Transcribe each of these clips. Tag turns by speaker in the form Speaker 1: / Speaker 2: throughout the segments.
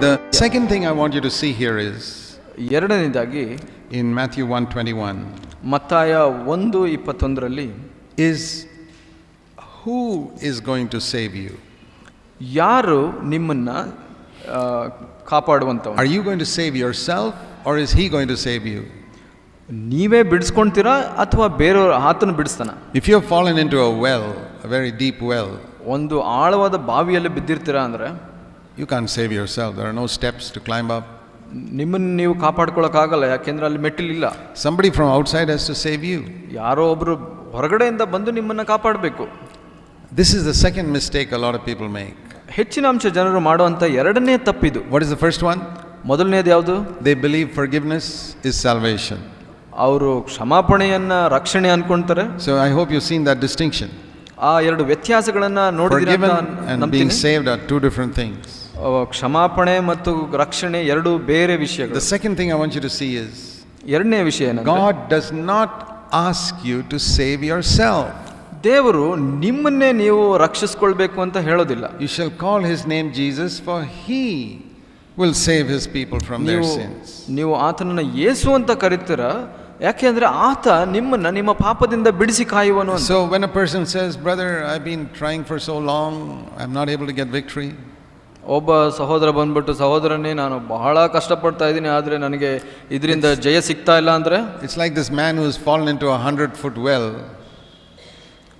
Speaker 1: The second thing I want you to see here is
Speaker 2: ಎರಡನೇದಾಗಿ
Speaker 1: in Matthew 121
Speaker 2: ಮತ್ತಾಯ ಒಂದು ಇಪ್ಪತ್ತೊಂದರಲ್ಲಿ
Speaker 1: is who is going to save you?
Speaker 2: ಯಾರು ನಿಮ್ಮನ್ನ ಆ, ಕಾಪಾಡುವಂಥವ್ನು
Speaker 1: Are you going to save yourself or is he going to save you?
Speaker 2: ನೀವೇ ಬಿಡಿಸ್ಕೊಂತೀರಾ ಅಥವಾ ಬೇರೆಯವ್ರ ಆತನ ಬಿಡಿಸ್ತಾನ
Speaker 1: If you have fallen into a well, a very deep well,
Speaker 2: ಒಂದು ಆಳವಾದ ಬಾವಿಯಲ್ಲಿ ಬಿದ್ದಿರ್ತೀರಾ ಅಂದರೆ
Speaker 1: you can't save yourself. There are no steps to climb up.
Speaker 2: ನಿಮ್ಮನ್ನು ನೀವು ಕಾಪಾಡ್ಕೊಳಕ್ಕಾಗಲ್ಲ ಯಾಕೆಂದ್ರೆ ಅಲ್ಲಿ ಮೆಟ್ಟಿಲಿಲ್ಲ
Speaker 1: Somebody from outside has to save you.
Speaker 2: ಯಾರೋ ಒಬ್ರು ಹೊರಗಡೆಯಿಂದ ಬಂದು ನಿಮ್ಮನ್ನು ಕಾಪಾಡಬೇಕು
Speaker 1: This is the second mistake a lot of people make.
Speaker 2: ಹೆಚ್ಚಿನ ಅಂಶ ಜನರು ಮಾಡುವಂಥ ಎರಡನೇ ತಪ್ಪಿದು
Speaker 1: What is the first one?
Speaker 2: ಮೊದಲನೇದು ಯಾವುದು
Speaker 1: They believe forgiveness is salvation.
Speaker 2: ಅವರು ಕ್ಷಮಾಪಣೆಯನ್ನ ರಕ್ಷಣೆ ಅನ್ಕೊಂತಾರೆ
Speaker 1: So I hope you've seen that distinction.
Speaker 2: ಆ ಎರಡು ವ್ಯತ್ಯಾಸಗಳನ್ನ ನೋಡಿದಿರ
Speaker 1: Forgiven and being
Speaker 2: ನಂಬ್ತೀನಿ
Speaker 1: saved are two different things.
Speaker 2: ಅವ ಕ್ಷಮಾಪಣೆ ಮತ್ತು ರಕ್ಷಣೆ ಎರಡು ಬೇರೆ ವಿಷಯಗಳು
Speaker 1: The second thing I want you to see is
Speaker 2: ಎರಡನೇ ವಿಷಯ ಏನಂದ್ರೆ
Speaker 1: God does not ask you to save yourself.
Speaker 2: ದೇವರು ನಿಮ್ಮನ್ನೇ ನೀವು ರಕ್ಷಿಸ್ಕೊಳ್ಬೇಕು ಅಂತ ಹೇಳೋದಿಲ್ಲ
Speaker 1: You shall call his name Jesus, for he will save his people from their
Speaker 2: ನೀವು
Speaker 1: sins.
Speaker 2: ನೀವು ಆತನನ್ನ ಯೇಸು ಅಂತ ಕರಿತೀರ ಯಾಕೆಂದ್ರೆ ಆತ ನಿಮ್ಮನ್ನ ನಿಮ್ಮ ಪಾಪದಿಂದ ಬಿಡಿಸಿ ಕಾಯುವನು ಅಂತ
Speaker 1: So when a person says, Brother, I've been trying for so long, I'm not able to get victory,
Speaker 2: ಒಬ್ಬ ಸಹೋದರ ಬಂದ್ಬಿಟ್ಟು ಸಹೋದರನೇ ನಾನು ಬಹಳ ಕಷ್ಟಪಡ್ತಾ ಇದ್ದೀನಿ ಆದರೆ ನನಗೆ ಇದರಿಂದ ಜಯ ಸಿಗ್ತಾ ಇಲ್ಲ ಅಂದರೆ?
Speaker 1: It's like this man who is fallen in two hundred foot well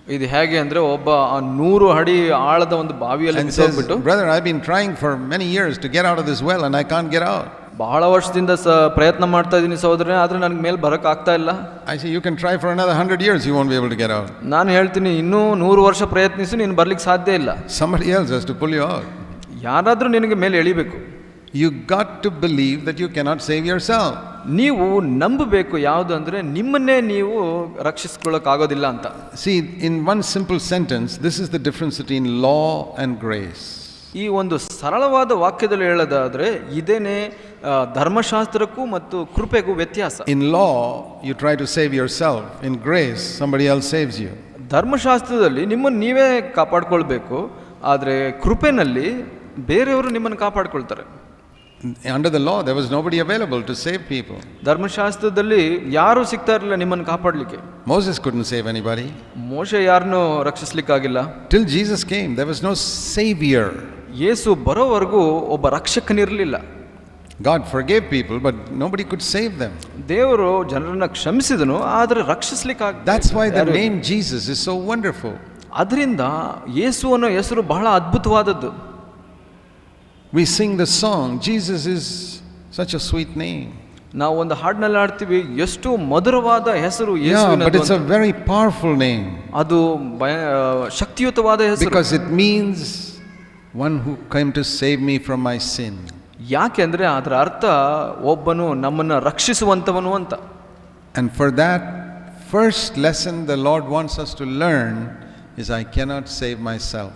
Speaker 2: ಇದು ಹೇಗೆ ಅಂದರೆ ಒಬ್ಬ ನೂರು ಅಡಿ ಆಳದ ಒಂದು ಬಾವಿಯಲ್ಲಿ ನಿಲ್ಲಿಸ್ಬಿಟ್ಟು
Speaker 1: brother I been trying for many years to get out of this well and I can't get out
Speaker 2: ಬಹಳ ವರ್ಷದಿಂದ ಸ ಪ್ರಯತ್ನ ಮಾಡ್ತಾ ಇದ್ದೀನಿ ಸಹೋದರನೇ ಆದರೆ ನನಗೆ ಮೇಲೆ ಬರಕ್ಕೆ ಆಗ್ತಾ ಇಲ್ಲ.
Speaker 1: I see you can try for another hundred years you won't be able to get out
Speaker 2: ನಾನು ಹೇಳ್ತೀನಿ ಇನ್ನೂ ನೂರು ವರ್ಷ ಪ್ರಯತ್ನಿಸಿ ನೀನು ಬರಲಿಕ್ಕೆ ಸಾಧ್ಯ ಇಲ್ಲ.
Speaker 1: Some years has to pull
Speaker 2: ಯಾರಾದರೂ ನಿನಗೆ ಮೇಲೆ ಎಳಿಬೇಕು.
Speaker 1: You got to believe that you cannot save your ಸಾವ್
Speaker 2: ನೀವು ನಂಬಬೇಕು ಯಾವುದು ಅಂದರೆ ನಿಮ್ಮನ್ನೇ ನೀವು ರಕ್ಷಿಸ್ಕೊಳ್ಳೋಕ್ಕಾಗೋದಿಲ್ಲ ಅಂತ.
Speaker 1: See in one simple sentence this is the difference in law and grace
Speaker 2: ಈ ಒಂದು ಸರಳವಾದ ವಾಕ್ಯದಲ್ಲಿ ಹೇಳೋದಾದರೆ ಇದೇನೇ ಧರ್ಮಶಾಸ್ತ್ರಕ್ಕೂ ಮತ್ತು ಕೃಪೆಗೂ ವ್ಯತ್ಯಾಸ.
Speaker 1: In law you try to save yourself in grace somebody all saves you
Speaker 2: ಧರ್ಮಶಾಸ್ತ್ರದಲ್ಲಿ ನಿಮ್ಮನ್ನು ನೀವೇ ಕಾಪಾಡ್ಕೊಳ್ಬೇಕು ಆದರೆ ಕೃಪೆನಲ್ಲಿ ಬೇರೆಯವರು ನಿಮ್ಮನ್ನು ಕಾಪಾಡಿಕೊಳ್ತಾರೆ.
Speaker 1: Under the law there was no available to save people
Speaker 2: ಧರ್ಮಶಾಸ್ತ್ರದಲ್ಲಿ ಯಾರು ಸಿಗ್ತಾ ಇರಲಿಲ್ಲ ನಿಮ್ಮನ್ನು ಕಾಪಾಡಲಿಕ್ಕೆ.
Speaker 1: ಮೋಸಸ್ ಕುಡ್ ಸೇವ್ ಎನಿ ಬಾರಿ
Speaker 2: ಮೋಶೆ ಯಾರನ್ನು ರಕ್ಷಿಸ್ಲಿಕ್ಕಾಗಿಲ್ಲ.
Speaker 1: Till Jesus came there was no saviour
Speaker 2: ಯೇಸು ಬರೋವರೆಗೂ ಒಬ್ಬ ರಕ್ಷಕನಿರಲಿಲ್ಲ.
Speaker 1: God forgave people but nobody could save them
Speaker 2: ದೇವರು ಜನರನ್ನು ಕ್ಷಮಿಸಿದನು ಆದರೆ ರಕ್ಷಿಸ್ಲಿಕ್ಕಾಗ
Speaker 1: that's why the name Jesus is so wonderful
Speaker 2: ಅದರಿಂದ ಯೇಸು ಅನ್ನೋ ಹೆಸರು ಬಹಳ ಅದ್ಭುತವಾದದ್ದು.
Speaker 1: We sing the song, Jesus is such a sweet name.
Speaker 2: ನಾವು ಒಂದು ಹಾಡಿನಲ್ಲಿ ಆಡ್ತೀವಿ ಎಷ್ಟು ಮಧುರವಾದ ಹೆಸರು
Speaker 1: Yeah,
Speaker 2: ಯೇಸುವಿನದು
Speaker 1: but it's a
Speaker 2: ಅಂತ.
Speaker 1: very powerful name
Speaker 2: ಅದು ಭಯ ಶಕ್ತಿಯುತವಾದ ಹೆಸರು
Speaker 1: because it means one who came to save me from my sin.
Speaker 2: ಯಾಕೆಂದ್ರೆ ಅದರ ಅರ್ಥ ಒಬ್ಬನು ನಮ್ಮನ್ನ ರಕ್ಷಿಸುವಂತವನು ಅಂತ
Speaker 1: And for that first lesson the Lord wants us to learn is I cannot save myself.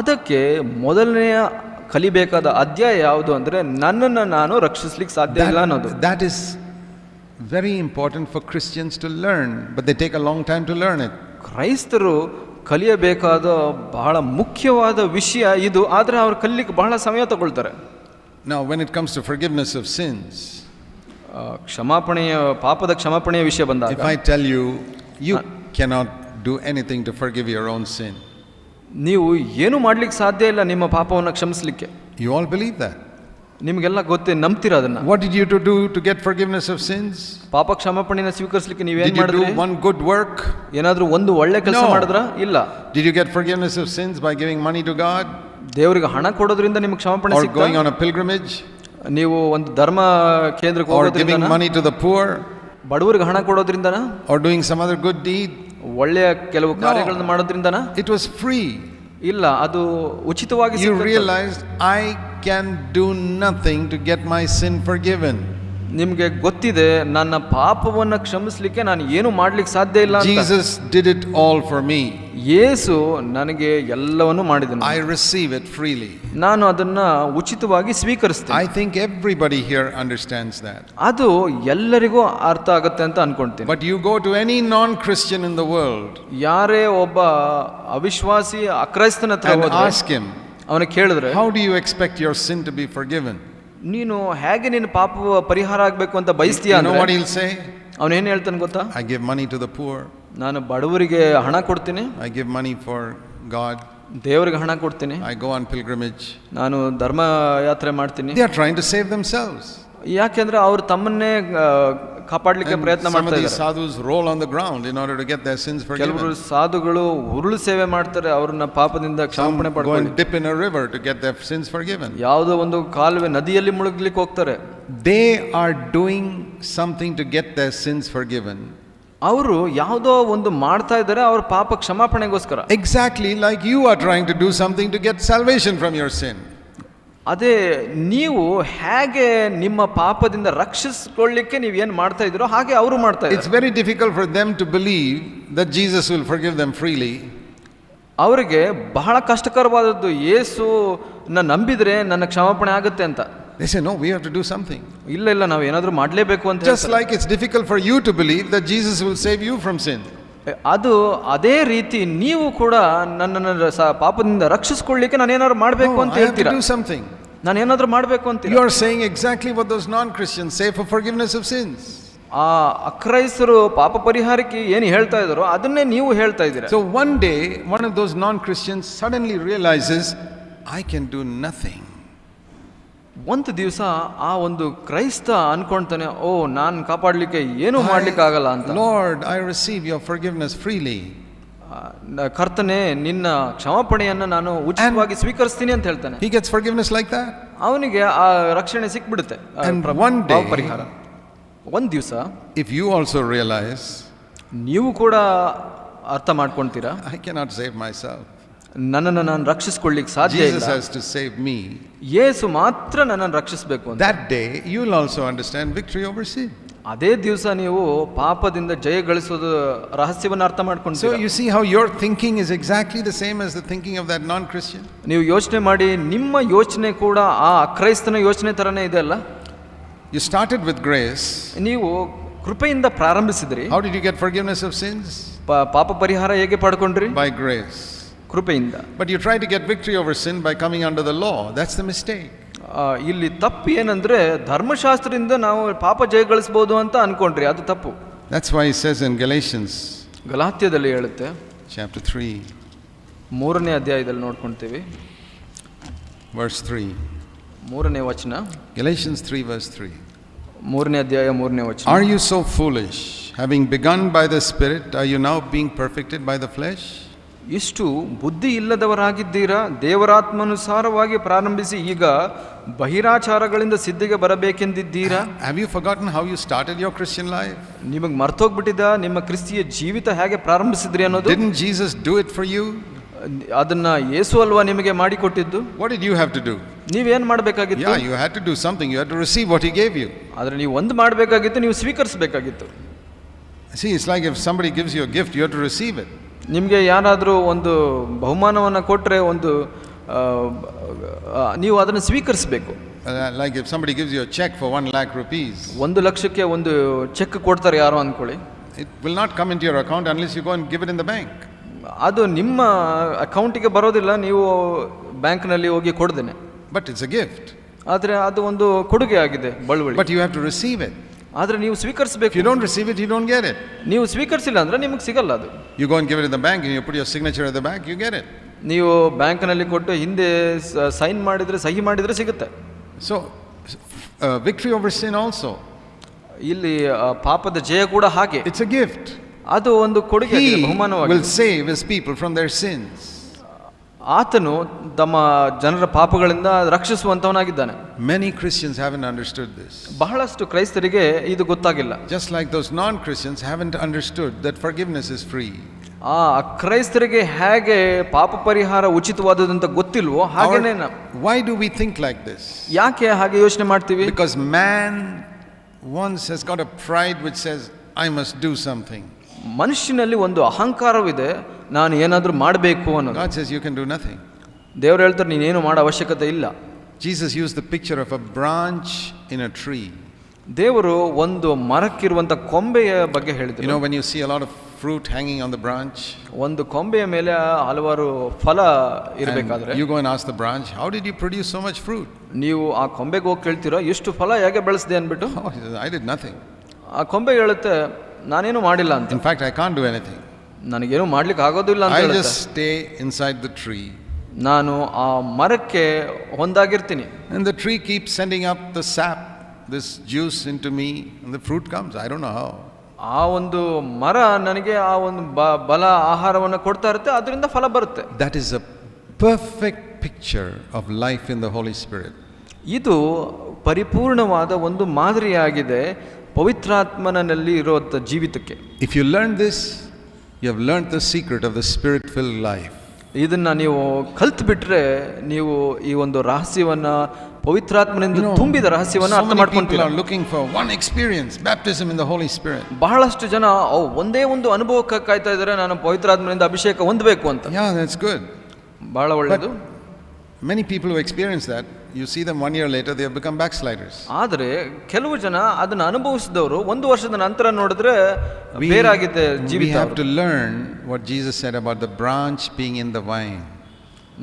Speaker 2: ಅದಕ್ಕೆ ಮೊದಲನೆಯ ಕಲಿಬೇಕಾದ ಅಧ್ಯಾಯ ಯಾವುದು ಅಂದರೆ ನನ್ನನ್ನು ನಾನು ರಕ್ಷಿಸ್ಲಿಕ್ಕೆ ಸಾಧ್ಯ ಇಲ್ಲ ಅನ್ನೋದು.
Speaker 1: That is very important for Christians to learn but they take a long time to learn it
Speaker 2: ಕ್ರೈಸ್ತರು ಕಲಿಯಬೇಕಾದ ಬಹಳ ಮುಖ್ಯವಾದ ವಿಷಯ ಇದು ಆದರೆ ಅವರು ಕಲಿಲಿಕ್ಕೆ ಬಹಳ ಸಮಯ ತಗೊಳ್ತಾರೆ.
Speaker 1: ನಾವು when it comes to forgiveness of sins
Speaker 2: ಕ್ಷಮಾಪಣೆಯ ಪಾಪದ ಕ್ಷಮಾಪಣೆಯ ವಿಷಯ ಬಂದಾಗ
Speaker 1: I tell you you cannot do anything to forgive your own sin
Speaker 2: ನೀವು ಏನು ಮಾಡ್ಲಿಕ್ಕೆ ಸಾಧ್ಯ ಇಲ್ಲ ನಿಮ್ಮ ಪಾಪವನ್ನು ಕ್ಷಮಿಸಲಿಕ್ಕೆ.
Speaker 1: You all believe that.
Speaker 2: ನಿಮಗೆಲ್ಲ ಗೊತ್ತೇ ನಂಬ್ತೀರ ಅದನ್ನ?
Speaker 1: What did you to do to get forgiveness of sins
Speaker 2: ಪಾಪ ಕ್ಷಮಾಪಣೆಯನ್ನು ಸ್ವೀಕರಿಸಲಿಕ್ಕೆ
Speaker 1: ನೀವು ಏನು
Speaker 2: ಮಾಡಿದ್ರಿ?
Speaker 1: ಒನ್ ಗುಡ್ ವರ್ಕ್
Speaker 2: ಏನಾದರೂ ಒಂದು ಒಳ್ಳೆ ಕೆಲಸ. ಮಾಡಿದ್ರ? ಇಲ್ಲ.
Speaker 1: Did you get forgiveness of sins by giving money to God
Speaker 2: ದೇವರಿಗೆ ಹಣ ಕೊಡೋದ್ರಿಂದ ನಿಮ್ಗೆ ಕ್ಷಮಾಪಣೆ
Speaker 1: ಸಿಗುತ್ತಾ
Speaker 2: ಸಿಗ್ತಾ?
Speaker 1: going on a pilgrimage?
Speaker 2: ನೀವು ಒಂದು ಧರ್ಮ ಕೇಂದ್ರಕ್ಕೆ ಹೋಗೋದ್ರಿಂದ
Speaker 1: ಮನಿ ಟು ದ poor?
Speaker 2: ಬಡವರಿಗೆ ಹಣ ಕೊಡೋದ್ರಿಂದ
Speaker 1: or doing some other good deed?
Speaker 2: ಒಳ್ಳೆಯ ಕೆಲವು ಕಾರ್ಯಗಳನ್ನು ಮಾಡೋದ್ರಿಂದನ
Speaker 1: It was free.
Speaker 2: ಇಲ್ಲ ಅದು ಉಚಿತವಾಗಿ
Speaker 1: You
Speaker 2: ಸಿಕ್ಕಂಥದ್ದು.
Speaker 1: realized I can do nothing to get my sin forgiven.
Speaker 2: ನಿಮ್ಗೆ ಗೊತ್ತಿದೆ ನನ್ನ ಪಾಪವನ್ನು ಕ್ಷಮಿಸಲಿಕ್ಕೆ ನಾನು ಏನು ಮಾಡ್ಲಿಕ್ಕೆ ಸಾಧ್ಯ ಇಲ್ಲ
Speaker 1: Jesus did it all for me.
Speaker 2: ಯೇಸು ನನಗೆ ಎಲ್ಲವನ್ನು ಮಾಡಿದನು.
Speaker 1: ಐ ರಿಸೀವ್ ಇಟ್ ಫ್ರೀಲಿ
Speaker 2: ನಾನು ಅದನ್ನ ಉಚಿತವಾಗಿ ಸ್ವೀಕರಿಸ್ತೇನೆ.
Speaker 1: I think everybody here understands that
Speaker 2: ಅದು ಎಲ್ಲರಿಗೂ ಅರ್ಥ ಆಗುತ್ತೆ ಅಂತ ಅನ್ಕೊಂತೀನಿ.
Speaker 1: But you go to any non Christian in the world
Speaker 2: ಯಾರೇ ಒಬ್ಬ ಅವಿಶ್ವಾಸಿ ಅಕ್ರೈಸ್ತನ ಹತ್ರ
Speaker 1: and
Speaker 2: ಹೋದ್ರೆ
Speaker 1: ask him,
Speaker 2: ಅವನ ಕೇಳಿದ್ರೆ
Speaker 1: how do you expect your sin to be forgiven?
Speaker 2: ನೀನು ಹೇಗೆ ನಿನ್ನ ಪಾಪ ಪರಿಹಾರ ಆಗಬೇಕು ಅಂತ ಬಯಸ್ತೀಯ
Speaker 1: ನೋ ನಿಲ್ಸೆ what
Speaker 2: ಅಂದ್ರೆ
Speaker 1: he'll say?
Speaker 2: ಅವನೇನು ಹೇಳ್ತಾನೆ ಗೊತ್ತಾ?
Speaker 1: I give money to the poor
Speaker 2: ನಾನು ಬಡವರಿಗೆ ಹಣ ಕೊಡ್ತೀನಿ.
Speaker 1: I give money for God
Speaker 2: ದೇವರಿಗೆ ಹಣ ಕೊಡ್ತೀನಿ.
Speaker 1: ಐ ಗೋ ಆನ್ ಪಿಲ್ಗ್ರಿಮೇಜ್
Speaker 2: ನಾನು ಧರ್ಮ ಯಾತ್ರೆ ಮಾಡ್ತೀನಿ.
Speaker 1: They are trying to save themselves.
Speaker 2: ಯಾಕೆಂದ್ರೆ ಅವರು ತಮ್ಮನ್ನೇ ಕಾಪಾಡಲಿಕ್ಕೆ ಪ್ರಯತ್ನ
Speaker 1: ಮಾಡ್ತಾರೆ
Speaker 2: ಕೆಲವರು ಸಾಧುಗಳು ಉರುಳು ಸೇವೆ ಮಾಡ್ತಾರೆ ಅವ್ರನ್ನ ಪಾಪದಿಂದ ಕ್ಷಮಾಪಣೆ
Speaker 1: ಮಾಡ್ತಾರೆ
Speaker 2: ಯಾವುದೋ ಒಂದು ಕಾಲುವೆ ನದಿಯಲ್ಲಿ ಮುಳುಗ್ಲಿಕ್ಕೆ ಹೋಗ್ತಾರೆ.
Speaker 1: They are doing something to get the sins forgiven
Speaker 2: ಅವರು ಯಾವುದೋ ಒಂದು ಮಾಡ್ತಾ ಇದ್ದಾರೆ ಅವ್ರ ಪಾಪ ಕ್ಷಮಾಪಣೆಗೋಸ್ಕರ.
Speaker 1: Exactly like you are trying to do something to get salvation from your sin
Speaker 2: ಅದೇ ನೀವು ಹೇಗೆ ನಿಮ್ಮ ಪಾಪದಿಂದ ರಕ್ಷಿಸಿಕೊಳ್ಳಿಕ್ಕೆ ನೀವು ಏನು ಮಾಡ್ತಾ ಇದ್ರೋ ಹಾಗೆ ಅವರು ಮಾಡ್ತಾ
Speaker 1: it's very difficult for them to believe the Jesus will forgive give them freely
Speaker 2: ಅವರಿಗೆ ಬಹಳ ಕಷ್ಟಕರವಾದದ್ದು ಏಸು ನಾನು ನಂಬಿದರೆ ನನ್ನ ಕ್ಷಮಾಪಣೆ ಆಗುತ್ತೆ ಅಂತ.
Speaker 1: They say, no we have to do something
Speaker 2: ಇಲ್ಲ ಇಲ್ಲ ನಾವು ಏನಾದರೂ ಮಾಡಲೇಬೇಕು ಅಂತ
Speaker 1: just like it's difficult for you to believe the Jesus will save you from sin
Speaker 2: ಅದು ಅದೇ ರೀತಿ ನೀವು ಕೂಡ ನನ್ನನ್ನು ಪಾಪದಿಂದ ರಕ್ಷಿಸಿಕೊಳ್ಳಿಕ್ಕೆ ನಾನು ಏನಾದ್ರು ಮಾಡಬೇಕು ಅಂತ
Speaker 1: ಹೇಳ್ತೀನಿ
Speaker 2: ನಾನು ಏನಾದರೂ ಮಾಡಬೇಕು ಅಂತ
Speaker 1: you are saying exactly what those non Christian say forgiveness of sins
Speaker 2: ಆ ಅಕ್ರೈಸರು ಪಾಪ ಪರಿಹಾರಕ್ಕೆ ಏನು ಹೇಳ್ತಾ ಇದ್ದರು ಅದನ್ನೇ ನೀವು ಹೇಳ್ತಾ ಇದ್ದೀರಾ?
Speaker 1: So one day one of those non Christians suddenly realises I can do nothing
Speaker 2: ಒಂದು ದಿವಸ ಆ ಒಂದು ಕ್ರೈಸ್ತ ಅನ್ಕೊಂತಾನೆ ಓ ನಾನು ಕಾಪಾಡಲಿಕ್ಕೆ ಏನೂ ಮಾಡ್ಲಿಕ್ಕೆ ಆಗಲ್ಲ ಅಂತ
Speaker 1: Lord I receive your forgiveness freely
Speaker 2: ಕರ್ತನೆ ನಿನ್ನ ಕ್ಷಮಾಪಣೆಯನ್ನು ನಾನು ಉಚಿತವಾಗಿ ಸ್ವೀಕರಿಸ್ತೀನಿ ಅಂತ ಹೇಳ್ತಾನೆ.
Speaker 1: He gets forgiveness like that
Speaker 2: ಅವನಿಗೆ ಆ ರಕ್ಷಣೆ ಸಿಕ್ಬಿಡುತ್ತೆ ಒನ್
Speaker 1: day-
Speaker 2: ಪರಿಹಾರ. ಒಂದು ದಿವಸ
Speaker 1: ಇಫ್ ಯು ಆಲ್ಸೋ ರಿಯಲೈಸ್
Speaker 2: ನೀವು ಕೂಡ ಅರ್ಥ ಮಾಡ್ಕೊಳ್ತೀರಾ
Speaker 1: ನಾಟ್ ಸೇವ್ ಮೈ myself.
Speaker 2: ನನ್ನನ್ನು ನಾನು ರಕ್ಷಿಸಿಕೊಳ್ಳಿಕ್ಕೆ ಸಾಧ್ಯ ಇಲ್ಲ Jesus
Speaker 1: has to save me
Speaker 2: ಯೇಸು ಮಾತ್ರ ನನ್ನನ್ನು ರಕ್ಷಿಸಬೇಕು ಅಂತ
Speaker 1: That day, you will also understand victory over sin.
Speaker 2: ಅದೇ ದಿವಸ ನೀವು ಪಾಪದಿಂದ ಜಯ ಗಳಿಸೋದು ರಹಸ್ಯವನ್ನು ಅರ್ಥ
Speaker 1: So
Speaker 2: ಮಾಡ್ಕೊಂಡು
Speaker 1: you see how your thinking is exactly the same as the thinking of that non Christian?
Speaker 2: ನೀವು ಯೋಚನೆ ಮಾಡಿ ನಿಮ್ಮ ಯೋಚನೆ ಕೂಡ ಆ ಅಕ್ರೈಸ್ತನ ಯೋಚನೆ ಥರನೇ ಇದೆ ಅಲ್ಲ
Speaker 1: You started with grace.
Speaker 2: ನೀವು ಕೃಪೆಯಿಂದ ಪ್ರಾರಂಭಿಸಿದ್ರಿ
Speaker 1: How did you get forgiveness of sins?
Speaker 2: ಪ- ಪಾಪ ಪರಿಹಾರ ಹೇಗೆ ಪಡ್ಕೊಂಡ್ರಿ
Speaker 1: By grace.
Speaker 2: ಕೃಪೆಯಿಂದ
Speaker 1: But you try to get victory over sin by coming under the law. That's the mistake.
Speaker 2: ಆ, ಇಲ್ಲಿ ತಪ್ಪು ಏನಂದ್ರೆ ಧರ್ಮಶಾಸ್ತ್ರದಿಂದ ನಾವು ಪಾಪ ಜಯ ಗಳಿಸ್ಬೋದು ಅಂತ ಅನ್ಕೊಂಡ್ರಿ ಅದು ತಪ್ಪು
Speaker 1: That's why he says in Galatians
Speaker 2: ಗಲಾತ್ಯದಲ್ಲಿ ಹೇಳುತ್ತೆ
Speaker 1: chapter 3,
Speaker 2: ಮೂರನೇ ಅಧ್ಯಾಯದಲ್ಲಿ ನೋಡ್ಕೊಳ್ತೀವಿ
Speaker 1: verse 3.
Speaker 2: ಮೂರನೇ ವಚನ
Speaker 1: Galatians 3, verse 3.
Speaker 2: ಮೂರನೇ ಅಧ್ಯಾಯ ಮೂರನೇ ವಚನ
Speaker 1: Are you so foolish? Having begun by the Spirit, are you now being perfected by the flesh?
Speaker 2: ಇಷ್ಟು ಬುದ್ಧಿ ಇಲ್ಲದವರಾಗಿದ್ದೀರಾ? ದೇವರಾತ್ಮನुसारವಾಗಿ ಪ್ರಾರಂಭಿಸಿ ಈಗ ಬಹಿರಾಚಾರಗಳಿಂದ ಸಿದ್ಧಿಗೆ ಬರಬೇಕೆಂದಿದ್ದೀರಾ?
Speaker 1: Have you forgotten how you started your Christian life
Speaker 2: ನಿಮಗೆ ಮರೆತ ನಿಮ್ಮ ಕ್ರಿಸ್ತಿಯ ಜೀವಿತ ಹೇಗೆ ಪ್ರಾರಂಭಿಸಿದ್ರಿ ಅನ್ನೋದು?
Speaker 1: Did Jesus do it for you
Speaker 2: ಆದನ್ನ ಯೇಸು ಅಲ್ವಾ ನಿಮಗೆ ಮಾಡಿಕೊಟ್ಟಿದ್ದು?
Speaker 1: What did you have to do
Speaker 2: ನೀವೇನು ಏನು ಮಾಡಬೇಕಾಗಿತ್ತು?
Speaker 1: Yeah you have to do something you have to receive what ہی gave you
Speaker 2: ಆದರೆ ನೀವು ಒಂದು ಮಾಡಬೇಕಾಗಿತ್ತು ನೀವು ಸ್ವೀಕರಿಸಬೇಕಾಗಿತ್ತು.
Speaker 1: See it's like have somebody gives you gift you have to receive it
Speaker 2: ನಿಮಗೆ ಯಾರಾದರೂ ಒಂದು ಬಹುಮಾನವನ್ನು ಕೊಟ್ಟರೆ ಒಂದು ನೀವು ಅದನ್ನು ಸ್ವೀಕರಿಸಬೇಕು.
Speaker 1: Like if somebody gives you cheque for one lakh rupees
Speaker 2: ಒಂದು ಲಕ್ಷಕ್ಕೆ ಒಂದು ಚೆಕ್ ಕೊಡ್ತಾರೆ ಯಾರು ಅಂದ್ಕೊಳ್ಳಿ
Speaker 1: it will not come into your account unless you go and give in the bank
Speaker 2: ಅದು ನಿಮ್ಮ ಅಕೌಂಟಿಗೆ ಬರೋದಿಲ್ಲ ನೀವು ಬ್ಯಾಂಕ್ನಲ್ಲಿ ಹೋಗಿ ಕೊಡ್ದೇನೆ
Speaker 1: ಬಟ್ ಇಟ್ಸ್ ಅ ಗಿಫ್ಟ್
Speaker 2: ಆದರೆ ಅದು ಒಂದು ಕೊಡುಗೆ ಆಗಿದೆ ಬಳುವಳಿ.
Speaker 1: But you have to receive it
Speaker 2: ಆದರೆ ನೀವು
Speaker 1: If
Speaker 2: ಸ್ವೀಕರಿಸಬೇಕು
Speaker 1: you don't receive it, you don't get it.
Speaker 2: ನೀವು ಸ್ವೀಕರಿಸಿಲ್ಲ ಅಂದರೆ ನಿಮಗೆ ಸಿಗಲ್ಲ ಅದು
Speaker 1: You go and give it in the bank and you put your signature at the back, you get it.
Speaker 2: ನೀವು ಬ್ಯಾಂಕ್ನಲ್ಲಿ ಕೊಟ್ಟು ಹಿಂದೆ ಸೈನ್ ಮಾಡಿದರೆ ಸಹಿ ಮಾಡಿದರೆ ಸಿಗುತ್ತೆ
Speaker 1: So, uh, victory over sin also.
Speaker 2: ಇಲ್ಲಿ ಆ, ಪಾಪದ ಜಯ ಕೂಡ ಹಾಗೆ
Speaker 1: It's a gift.
Speaker 2: ಅದು ಒಂದು ಕೊಡುಗೆ
Speaker 1: He
Speaker 2: ಆಗಿದೆ, ಬಹುಮಾನವಾಗಿದೆ
Speaker 1: will save his people from their sins.
Speaker 2: ಆತನು ತಮ್ಮ ಜನರ ಪಾಪಗಳಿಂದ ರಕ್ಷಿಸುವಂತವನಾಗಿದ್ದಾನೆ.
Speaker 1: Many Christians have understood this
Speaker 2: ಬಹಳಷ್ಟು ಕ್ರೈಸ್ತರಿಗೆ ಇದು ಗೊತ್ತಾಗಿಲ್ಲ.
Speaker 1: Just like those non Christians haven't understood that forgiveness is free
Speaker 2: ಆ ಕ್ರೈಸ್ತರಿಗೆ ಹೇಗೆ ಪಾಪ ಪರಿಹಾರ ಉಚಿತವಾದದಂತ ಗೊತ್ತಿಲ್ವೋ ಹಾಗೇನೆ
Speaker 1: why do we think like this?
Speaker 2: ಯಾಕೆ ಹಾಗೆ ಯೋಚನೆ ಮಾಡ್ತೀವಿ?
Speaker 1: Because man once has got a pride which says, I must do something
Speaker 2: ಮನುಷ್ಯನಲ್ಲಿ ಒಂದು ಅಹಂಕಾರವಿದೆ. ನಾನು ಏನಾದರೂ ಮಾಡಬೇಕು ಅನ್ನೋದು
Speaker 1: God says, You can do nothing.
Speaker 2: ದೇವ್ರು ಹೇಳ್ತಾರೆ ನೀನೇನು ಮಾಡೋ ಅವಶ್ಯಕತೆ ಇಲ್ಲ
Speaker 1: Jesus used the picture of a branch in a tree.
Speaker 2: ದೇವರು ಒಂದು ಮರಕ್ಕಿರುವಂಥ ಕೊಂಬೆಯ ಬಗ್ಗೆ
Speaker 1: You
Speaker 2: ಹೇಳಿದ್ರು
Speaker 1: know, when you see a lot of fruit hanging on the branch.
Speaker 2: ಒಂದು ಕೊಂಬೆಯ ಮೇಲೆ ಹಲವಾರು ಫಲ ಇರಬೇಕಾದ್ರೆ
Speaker 1: you you go and ask the branch, How did you produce so much fruit?
Speaker 2: ನೀವು ಆ ಕೊಂಬೆಗೆ ಹೋಗಿ ಕೇಳ್ತೀರೋ ಎಷ್ಟು ಫಲ ಹೇಗೆ ಬೆಳೆಸಿದೆ ಅಂದ್ಬಿಟ್ಟು
Speaker 1: Oh, he says, I did nothing.
Speaker 2: ಆ ಕೊಂಬೆ ಹೇಳುತ್ತೆ ನಾನೇನು ಮಾಡಿಲ್ಲ ಅಂತ
Speaker 1: In fact, I can't do anything.
Speaker 2: ನನಗೇನು ಮಾಡ್ಲಿಕ್ಕೆ ಆಗೋದಿಲ್ಲ
Speaker 1: ಸ್ಟೇ ಇನ್ಸೈಡ್ ದ ಟ್ರೀ
Speaker 2: ನಾನು ಆ ಮರಕ್ಕೆ ಹೊಂದಾಗಿರ್ತೀನಿ.
Speaker 1: And the tree keep sending up the sap this juice into me the fruit comes I don't know
Speaker 2: ಆ ಒಂದು ಮರ ನನಗೆ ಆ ಒಂದು ಬ ಬಲ ಆಹಾರವನ್ನು ಕೊಡ್ತಾ ಇರುತ್ತೆ ಅದರಿಂದ ಫಲ ಬರುತ್ತೆ.
Speaker 1: That is a perfect picture of life in the Holy Spirit
Speaker 2: ಇದು ಪರಿಪೂರ್ಣವಾದ ಒಂದು ಮಾದರಿಯಾಗಿದೆ ಪವಿತ್ರಾತ್ಮನಲ್ಲಿ ಇರುವಂಥ ಜೀವಿತಕ್ಕೆ.
Speaker 1: If you learn this you have learned the secret of the spirit filled life.
Speaker 2: ಇದನ್ನ ನೀವು ಕಲ್ತ್ ಬಿಟ್ರೆ ನೀವು ಈ ಒಂದು ರಹಸ್ಯವನ್ನ ಪವಿತ್ರಾತ್ಮನಿಂದ ತುಂಬಿದ ರಹಸ್ಯವನ್ನ
Speaker 1: so
Speaker 2: ಅರ್ಥ
Speaker 1: many people
Speaker 2: ಮಾಡ್ಕೊಂತೀರ
Speaker 1: are looking for one experience, baptism in the Holy Spirit.
Speaker 2: ಬಹಳಷ್ಟು ಜನ ಅವ್ ಒಂದೇ ಒಂದು ಅನುಭವಕ್ಕೆ ಕಾಯ್ತಾ ಇದ್ದಾರೆ ನಾನು ಪವಿತ್ರಾತ್ಮನಿಂದ ಅಭಿಷೇಕ ಹೊಂದಬೇಕು ಅಂತ
Speaker 1: Yeah, that's good.
Speaker 2: ಬಹಳ ಒಳ್ಳೆಯದು
Speaker 1: Many people who experience that, you see them one year later, they have become backsliders.
Speaker 2: ಆದರೆ ಕೆಲವು ಜನ ಅದನ್ನ ಅನುಭವಿಸಿದವರು ಒಂದು ವರ್ಷದ ನಂತರ ನೋಡಿದ್ರೆ ಬೇರಾಗಿದೆ
Speaker 1: we
Speaker 2: ಜೀವಿತ
Speaker 1: have to learn what Jesus said about the branch being in the vine.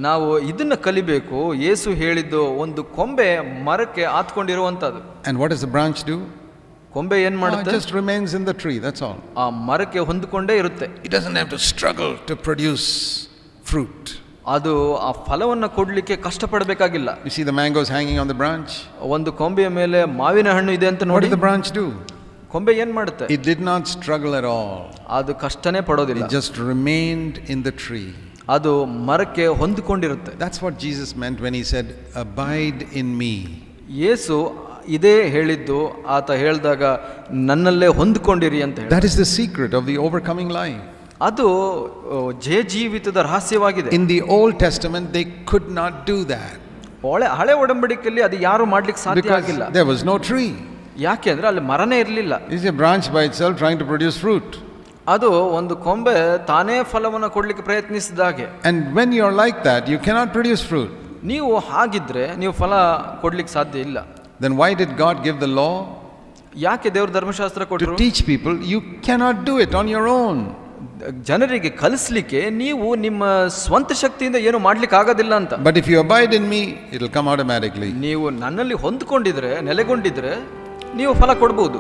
Speaker 2: ನಾವು ಇದನ್ನ ಕಲಿಬೇಕು ಯೇಸು ಹೇಳಿದ್ದು ಒಂದು ಕೊಂಬೆ ಮರಕ್ಕೆ ಆತ್ಕೊಂಡಿರುವಂತದ್ದು
Speaker 1: And what does the branch do?
Speaker 2: ಕೊಂಬೆ ಏನ್
Speaker 1: Ah, it
Speaker 2: ಮಾಡುತ್ತೆ
Speaker 1: just remains in the tree, that's all.
Speaker 2: ಆ ಮರಕ್ಕೆ ಹೊಂದಿಕೊಂಡೇ ಇರುತ್ತೆ
Speaker 1: It doesn't have to struggle to produce fruit.
Speaker 2: ಅದು ಆ ಫಲವನ್ನು ಕೊಡ್ಲಿಕ್ಕೆ ಕಷ್ಟಪಡಬೇಕಾಗಿಲ್ಲ
Speaker 1: You see the mangoes hanging on the branch?
Speaker 2: ಒಂದು ಕೊಂಬೆಯ ಮೇಲೆ ಮಾವಿನ ಹಣ್ಣು ಇದೆ ಅಂತ
Speaker 1: What
Speaker 2: ನೋಡಿ
Speaker 1: did the branch do?
Speaker 2: ಕೊಂಬೆ ಏನ್ ಮಾಡುತ್ತೆ
Speaker 1: It did not struggle at all.
Speaker 2: ಅದು ಕಷ್ಟನೇ ಪಡೋದಿಲ್ಲ
Speaker 1: It just remained in the tree.
Speaker 2: ಅದು ಮರಕ್ಕೆ ಹೊಂದಿಕೊಂಡಿರುತ್ತೆ
Speaker 1: That's what Jesus meant when he said, Abide in me.
Speaker 2: ಯೇಸು ಇದೇ ಹೇಳಿದ್ದು ಆತ ಹೇಳಿದಾಗ ನನ್ನಲ್ಲೇ ಹೊಂದಿಕೊಂಡಿರಿ ಅಂತ ಹೇಳಿ
Speaker 1: That is the secret of the overcoming life.
Speaker 2: ಅದು ಜೇ ಜಯ ಜೀವಿತದ ರಹಸ್ಯವಾಗಿದೆ.
Speaker 1: In the Old Testament they could not do that
Speaker 2: ಒಳ್ಳೆ ಹಳೆ ಒಡಂಬಡಿಕೆಯಲ್ಲಿ ಅದು ಯಾರು ಮಾಡ್ಲಿಕ್ಕೆ ಸಾಧ್ಯ ಆಗಿಲ್ಲ.
Speaker 1: ದೇರ್ ವಾಸ್ ನೋ ಟ್ರೀ
Speaker 2: ಯಾಕೆ ಅಂದ್ರೆ ಅಲ್ಲಿ ಮರನೇ ಇರಲಿಲ್ಲ.
Speaker 1: Is a branch by by self trying to produce fruit
Speaker 2: ಅದು ಒಂದು ಕೊಂಬೆ ತಾನೇ ಫಲವನ್ನು ಕೊಡ್ಲಿಕ್ಕೆ ಪ್ರಯತ್ನಿಸಿದಾಗೆ
Speaker 1: when you are like that you cannot produce fruit
Speaker 2: ನೀವು ಹಾಗಿದ್ರೆ ನೀವು ಫಲ ಕೊಡ್ಲಿಕ್ಕೆ ಸಾಧ್ಯ ಇಲ್ಲ.
Speaker 1: Then why did God give the law
Speaker 2: ಯಾಕೆ ದೇವ್ರ ಧರ್ಮಶಾಸ್ತ್ರ ಕೊಟ್ಟರು?
Speaker 1: Teach people you cannot do it on your own.
Speaker 2: ಜನರಿಗೆ ಕಲಿಸ್ಲಿಕ್ಕೆ ನೀವು ನಿಮ್ಮ ಸ್ವಂತ ಶಕ್ತಿಯಿಂದ ಏನು ಮಾಡ್ಲಿಕ್ಕೆ ಆಗೋದಿಲ್ಲ ಅಂತ
Speaker 1: but if you abide in me it come out automatically.
Speaker 2: ನೀವು ನನ್ನಲ್ಲಿ ಹೊಂದ್ಕೊಂಡಿದ್ರೆ ನೆಲೆಗೊಂಡಿದ್ರೆ ನೀವು ಫಲ ಕೊಡ್ಬೋದು